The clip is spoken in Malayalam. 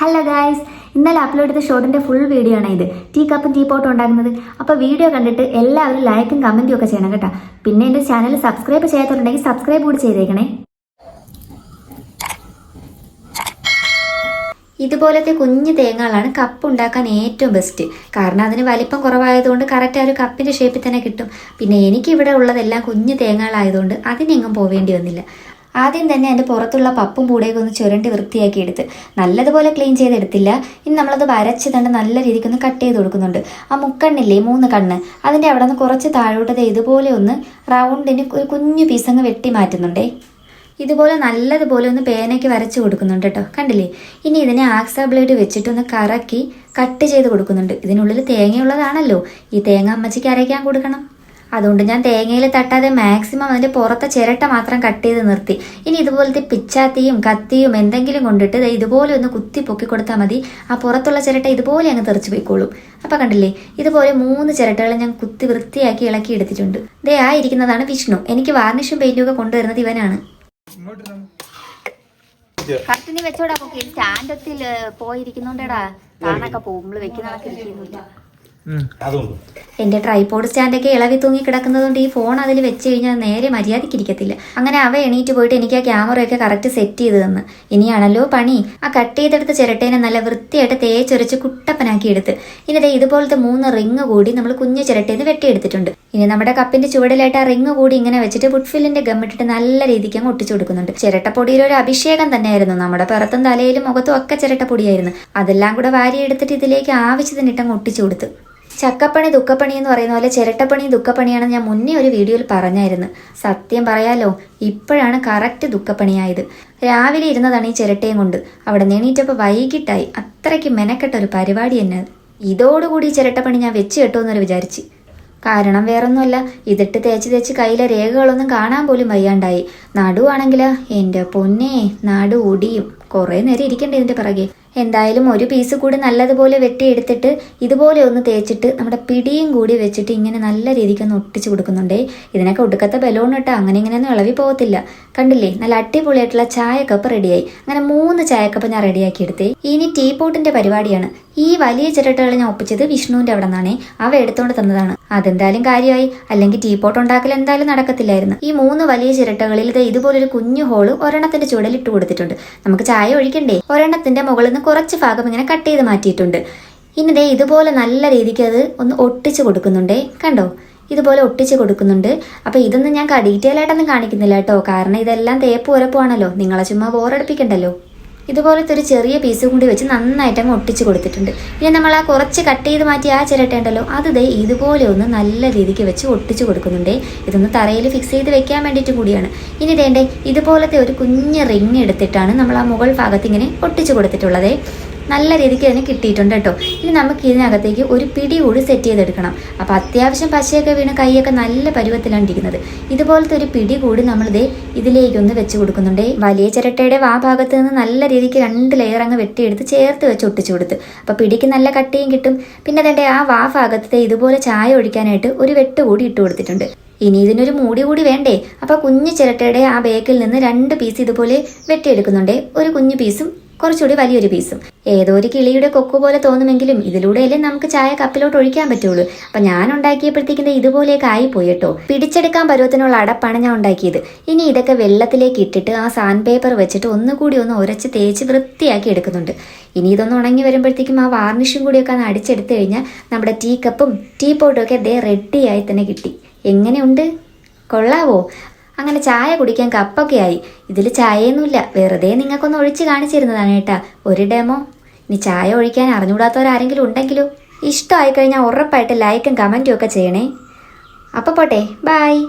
ഹലോ ഗായ്സ് ഇന്നലെ അപ്ലോഡ് ചെയ്ത ഷോർട്ടിന്റെ ഫുൾ വീഡിയോ ആണ് ഇത്. ടീ കപ്പും ടീ പോട്ടും ഉണ്ടാക്കുന്നത്. അപ്പോൾ വീഡിയോ കണ്ടിട്ട് എല്ലാവരും ലൈക്കും കമന്റും ഒക്കെ ചെയ്യണം കേട്ടോ. പിന്നെ എന്റെ ചാനൽ സബ്സ്ക്രൈബ് ചെയ്യാത്തവരുണ്ടെങ്കിൽ സബ്സ്ക്രൈബ് കൂടി ചെയ്തേക്കണേ. ഇതുപോലത്തെ കുഞ്ഞു തേങ്ങകളാണ് കപ്പ് ഉണ്ടാക്കാൻ ഏറ്റവും ബെസ്റ്റ് കാരണം അതിന് വലിപ്പം കുറവായതുകൊണ്ട് കറക്റ്റ് ആ ഒരു കപ്പിന്റെ ഷേപ്പിൽ തന്നെ കിട്ടും. പിന്നെ എനിക്ക് ഇവിടെ ഉള്ളതെല്ലാം കുഞ്ഞു തേങ്ങകളായതുകൊണ്ട് അതിനെങ്ങും പോവേണ്ടി വന്നില്ല. ആദ്യം തന്നെ അതിന്റെ പുറത്തുള്ള പപ്പും പൂടയൊക്കെ ഒന്ന് ചുരണ്ടി വൃത്തിയാക്കി എടുത്ത് നല്ലതുപോലെ ക്ലീൻ ചെയ്തെടുത്തില്ല. ഇനി നമ്മളത് വരച്ച് തന്നെ നല്ല രീതിക്ക് ഒന്ന് കട്ട് ചെയ്ത് കൊടുക്കുന്നുണ്ട്. ആ മുക്കണ്ണില്ലേ മൂന്ന് കണ്ണ് അതിന്റെ അവിടെ നിന്ന് കുറച്ച് താഴോട്ടത് ഇതുപോലെ ഒന്ന് റൗണ്ടിന് ഒരു കുഞ്ഞു അങ്ങ് വെട്ടി മാറ്റുന്നുണ്ടേ. ഇതുപോലെ നല്ലതുപോലെ ഒന്ന് പേനയ്ക്ക് വരച്ച് കൊടുക്കുന്നുണ്ട് കേട്ടോ. കണ്ടില്ലേ? ഇനി ഇതിനെ ആക്സ ബ്ലേഡ് വെച്ചിട്ടൊന്ന് കറക്കി കട്ട് ചെയ്ത് കൊടുക്കുന്നുണ്ട്. ഇതിനുള്ളിൽ തേങ്ങയുള്ളതാണല്ലോ. ഈ തേങ്ങ അമ്മച്ചിക്ക് അരയ്ക്കാൻ കൊടുക്കണം. അതുകൊണ്ട് ഞാൻ തേങ്ങയിൽ തട്ടാതെ മാക്സിമം അതിന്റെ പുറത്തെ ചിരട്ട മാത്രം കട്ട് ചെയ്ത് നിർത്തി. ഇനി ഇതുപോലത്തെ പിച്ചാത്തിയും കത്തിയും എന്തെങ്കിലും കൊണ്ടിട്ട് ദേ ഇതുപോലെ ഒന്ന് കുത്തി പൊക്കി കൊടുത്താൽ മതി. ആ പുറത്തുള്ള ചിരട്ട ഇതുപോലെ അങ്ങ് തെറിച്ച് പോയിക്കോളും. അപ്പോൾ കണ്ടില്ലേ ഇതുപോലെ മൂന്ന് ചിരട്ടകൾ ഞാൻ കുത്തി വൃത്തിയാക്കി ഇളക്കി എടുത്തിട്ടുണ്ട്. ദേ ആയിരിക്കുന്നതാണ് ഇരിക്കുന്നതാണ് വിഷ്ണു. എനിക്ക് വാർണിഷും പെയിന്റും ഒക്കെ കൊണ്ടുവരുന്നത് ഇവനാണ്. കറക്റ്റ് നീ വെച്ചോടാ പൊക്കി. സ്റ്റാൻഡത്തിൽ പോയിരിക്കുന്നോണ്ടേടാ. കാണൊക്കെ പോകുമ്പോൾ വെക്കുന്നതൊക്കെ ഇരിക്കുന്നില്ല അതുകൊണ്ട്. എന്റെ ട്രൈപോഡ് സ്റ്റാൻഡൊക്കെ ഇളവി തൂങ്ങി കിടക്കുന്നതുകൊണ്ട് ഈ ഫോൺ അതിൽ വെച്ച് കഴിഞ്ഞാൽ നേരെ മര്യാദയ്ക്ക് ഇരിക്കത്തില്ല അങ്ങനെ അവ എണീറ്റ് പോയിട്ട് എനിക്ക് ആ ക്യാമറയൊക്കെ കറക്റ്റ് സെറ്റ് ചെയ്ത് തന്ന്. ഇനിയാണല്ലോ പണി. ആ കട്ട് ചെയ്തെടുത്ത ചിരട്ടേനെ നല്ല വൃത്തിയായിട്ട് തേച്ചൊരച്ച് കുട്ടപ്പനാക്കി എടുത്ത്. ഇനി ദേ ഇതുപോലത്തെ മൂന്ന് റിങ് കൂടി നമ്മൾ കുഞ്ഞു ചിരട്ടേന്ന് വെട്ടിയെടുത്തിട്ടുണ്ട്. ഇനി നമ്മുടെ കപ്പിന്റെ ചുവടിലായിട്ട് ആ റിങ് കൂടി ഇങ്ങനെ വെച്ചിട്ട് വുഡ്ഫില്ലിന്റെ ഗമ്മിട്ടിട്ട് നല്ല രീതിക്ക് അങ്ങ് ഒട്ടിച്ചു കൊടുക്കുന്നുണ്ട്. ചിരട്ടപ്പൊടിയിൽ ഒരു അഭിഷേകം തന്നെയായിരുന്നു. നമ്മുടെ പുറത്തും തലയിലും മുഖത്തും ഒക്കെ ചിരട്ടപ്പൊടിയായിരുന്നു. അതെല്ലാം കൂടെ വാരി എടുത്തിട്ട് ഇതിലേക്ക് ആവശ്യത്തിനിട്ട് അങ്ങ് ഒട്ടിച്ചു കൊടുത്ത്. ചക്കപ്പണി ദുഃഖപ്പണി എന്ന് പറയുന്ന പോലെ ചിരട്ടപ്പണി ദുഃഖപ്പണിയാണെന്ന് ഞാൻ മുന്നേ ഒരു വീഡിയോയിൽ പറഞ്ഞായിരുന്നു. സത്യം പറയാലോ ഇപ്പോഴാണ് കറക്റ്റ് ദുഃഖപ്പണിയായത്. രാവിലെ ഇരുന്നതാണ് ഈ ചിരട്ടയും കൊണ്ട്. അവിടെ നെണീറ്റപ്പോൾ വൈകിട്ടായി. അത്രയ്ക്ക് മെനക്കെട്ട ഒരു പരിപാടി തന്നെ. ഇതോടുകൂടി ചിരട്ടപ്പണി ഞാൻ വെച്ച് കെട്ടുമെന്നൊരു വിചാരിച്ച്. കാരണം വേറൊന്നുമല്ല ഇതിട്ട് തേച്ച് തേച്ച് കയ്യിലെ രേഖകളൊന്നും കാണാൻ പോലും വയ്യാണ്ടായി. നടുവാണെങ്കിൽ എന്റെ പൊന്നേ നടു ഒടിയും കുറേ നേരം ഇരിക്കണ്ടേ ഇതിന്റെ പിറകെ? എന്തായാലും ഒരു പീസ് കൂടി നല്ലതുപോലെ വെട്ടിയെടുത്തിട്ട് ഇതുപോലെ ഒന്ന് തേച്ചിട്ട് നമ്മുടെ പിടിയും കൂടി വെച്ചിട്ട് ഇങ്ങനെ നല്ല രീതിക്ക് ഒന്ന് ഒട്ടിച്ചു കൊടുക്കുന്നുണ്ടേ. ഇതിനൊക്കെ ഒടുക്കത്തെ ബലൂൺ ഇട്ടാൽ അങ്ങനെ ഇങ്ങനെയൊന്നും ഇളവി പോകത്തില്ല. കണ്ടില്ലേ? നല്ല അടിപൊളിയായിട്ടുള്ള ചായക്കപ്പ് റെഡിയായി അങ്ങനെ മൂന്ന് ചായക്കപ്പ് ഞാൻ റെഡിയാക്കി എടുത്തേ. ഇനി ടീ പോട്ടിന്റെ പരിപാടിയാണ്. ഈ വലിയ ചിരട്ടകൾ ഞാൻ ഒപ്പിച്ചത് വിഷ്ണുവിന്റെ അവിടെ നിന്നാണേ. അവ എടുത്തോണ്ട് തന്നതാണ്. അതെന്തായാലും കാര്യമായി. അല്ലെങ്കിൽ ടീ പോട്ട് ഉണ്ടാക്കൽ എന്തായാലും നടക്കത്തില്ലായിരുന്നു. ഈ മൂന്ന് വലിയ ചിരട്ടകളിൽ ഇത് ഇതുപോലൊരു കുഞ്ഞു ഹോൾ ഒരെണ്ണത്തിന്റെ ചുവടിൽ കൊടുത്തിട്ടുണ്ട്. നമുക്ക് ചായ ഒഴിക്കണ്ടേ? ഒരെണ്ണത്തിന്റെ മുകളിൽ നിന്ന് കുറച്ച് ഭാഗം ഇങ്ങനെ കട്ട് ചെയ്ത് മാറ്റിയിട്ടുണ്ട്. ഇനി ദേ ഇതുപോലെ നല്ല രീതിക്ക് അത് ഒന്ന് ഒട്ടിച്ച് കൊടുക്കുന്നുണ്ടേ. കണ്ടോ? ഇതുപോലെ ഒട്ടിച്ച് കൊടുക്കുന്നുണ്ട്. അപ്പോൾ ഇതൊന്നും ഞാൻ ഡീറ്റെയിൽ ആയിട്ടൊന്നും കാണിക്കുന്നില്ല കേട്ടോ. കാരണം ഇതെല്ലാം തേപ്പ് ഉരപ്പുവാണല്ലോ നിങ്ങളെ ചുമ്മാ ബോറടിപ്പിക്കണ്ടല്ലോ ഇതുപോലത്തെ ഒരു ചെറിയ പീസ് കൂടി വെച്ച് നന്നായിട്ട് അങ്ങ് ഒട്ടിച്ച് കൊടുത്തിട്ടുണ്ട്. ഇനി നമ്മൾ ആ കുറച്ച് കട്ട് ചെയ്ത് മാറ്റി ആ ചിരട്ടയുണ്ടല്ലോ അത് ദേ ഇതുപോലെ ഒന്ന് നല്ല രീതിക്ക് വെച്ച് ഒട്ടിച്ച് കൊടുക്കുന്നുണ്ട്. ഇതൊന്ന് തറയിൽ ഫിക്സ് ചെയ്ത് വെക്കാൻ വേണ്ടിയിട്ട് കൂടിയാണ്. ഇനി വേണ്ടേ ഇതുപോലത്തെ ഒരു കുഞ്ഞ് റിങ് എടുത്തിട്ടാണ് നമ്മൾ ആ മുകൾ ഭാഗത്ത് ഇങ്ങനെ ഒട്ടിച്ച് കൊടുത്തിട്ടുള്ളത്. നല്ല രീതിക്ക് തന്നെ കിട്ടിയിട്ടുണ്ട് കേട്ടോ. ഇനി നമുക്ക് ഇതിനകത്തേക്ക് ഒരു പിടി കൂടി സെറ്റ് ചെയ്തെടുക്കണം. അപ്പോൾ അത്യാവശ്യം പശയൊക്കെ വീണ് കൈയൊക്കെ നല്ല പരുവത്തിലാണ് ഇരിക്കുന്നത്. ഇതുപോലത്തെ ഒരു പിടി കൂടി നമ്മളിത് ഇതിലേക്കൊന്ന് വെച്ച് കൊടുക്കുന്നുണ്ട്. വലിയ ചിരട്ടയുടെ വാ ഭാഗത്ത് നിന്ന് നല്ല രീതിക്ക് രണ്ട് ലെയർ അങ്ങ് വെട്ടിയെടുത്ത് ചേർത്ത് വെച്ച് ഒട്ടിച്ചു കൊടുത്ത്. അപ്പോൾ പിടിക്ക് നല്ല കട്ടിയും കിട്ടും. പിന്നെ അതിന്റെ ആ വാ ഭാഗത്ത് ഇതുപോലെ ചായ ഒഴിക്കാനായിട്ട് ഒരു വെട്ട് കൂടി ഇട്ട് കൊടുത്തിട്ടുണ്ട്. ഇനി ഇതിനൊരു മൂടി കൂടി വേണ്ടേ? അപ്പോൾ കുഞ്ഞു ചിരട്ടയുടെ ആ ബേക്കിൽ നിന്ന് രണ്ട് പീസ് ഇതുപോലെ വെട്ടിയെടുക്കുന്നുണ്ട്. ഒരു കുഞ്ഞു പീസും കുറച്ചുകൂടി വലിയൊരു പീസും. ഏതോ ഒരു കിളിയുടെ കൊക്കു പോലെ തോന്നുമെങ്കിലും ഇതിലൂടെയല്ലേ നമുക്ക് ചായ കപ്പിലോട്ട് ഒഴിക്കാൻ പറ്റുള്ളൂ. അപ്പൊ ഞാൻ ഉണ്ടാക്കിയപ്പോഴത്തേക്കിന്റെ ഇതുപോലെയൊക്കെ ആയിപ്പോയി കേട്ടോ. പിടിച്ചെടുക്കാൻ പരുവത്തിനുള്ള അടപ്പാണ് ഞാൻ ഉണ്ടാക്കിയത്. ഇനി ഇതൊക്കെ വെള്ളത്തിലേക്ക് ഇട്ടിട്ട് ആ സാൻഡ് പേപ്പർ വെച്ചിട്ട് ഒന്നുകൂടി ഒന്ന് ഉരച്ച് തേച്ച് വൃത്തിയാക്കി എടുക്കുന്നുണ്ട്. ഇനി ഇതൊന്ന് ഉണങ്ങി വരുമ്പോഴത്തേക്കും ആ വാർണിഷും കൂടിയൊക്കെ ഒന്ന് അടിച്ചെടുത്തു കഴിഞ്ഞാൽ നമ്മുടെ ടീ കപ്പും ടീ പോട്ടും ഒക്കെ ദേ റെഡിയായി തന്നെ കിട്ടി. എങ്ങനെയുണ്ട്? കൊള്ളാവോ? അങ്ങനെ ചായ കുടിക്കാൻ കപ്പൊക്കെ ആയി. ഇതിൽ ചായയൊന്നുമില്ല. വെറുതെ നിങ്ങൾക്കൊന്ന് ഒഴിച്ച് കാണിച്ചിരുന്നതാണ് കേട്ടാ. ഒരു ഡെമോ. ഇനി ചായ ഒഴിക്കാൻ അറിഞ്ഞുകൂടാത്തവരാരെങ്കിലും ഉണ്ടെങ്കിലോ? ഇഷ്ടമായി കഴിഞ്ഞാൽ ഉറപ്പായിട്ട് ലൈക്കും കമന്റും ഒക്കെ ചെയ്യണേ. അപ്പോൾ പോട്ടെ. ബായ്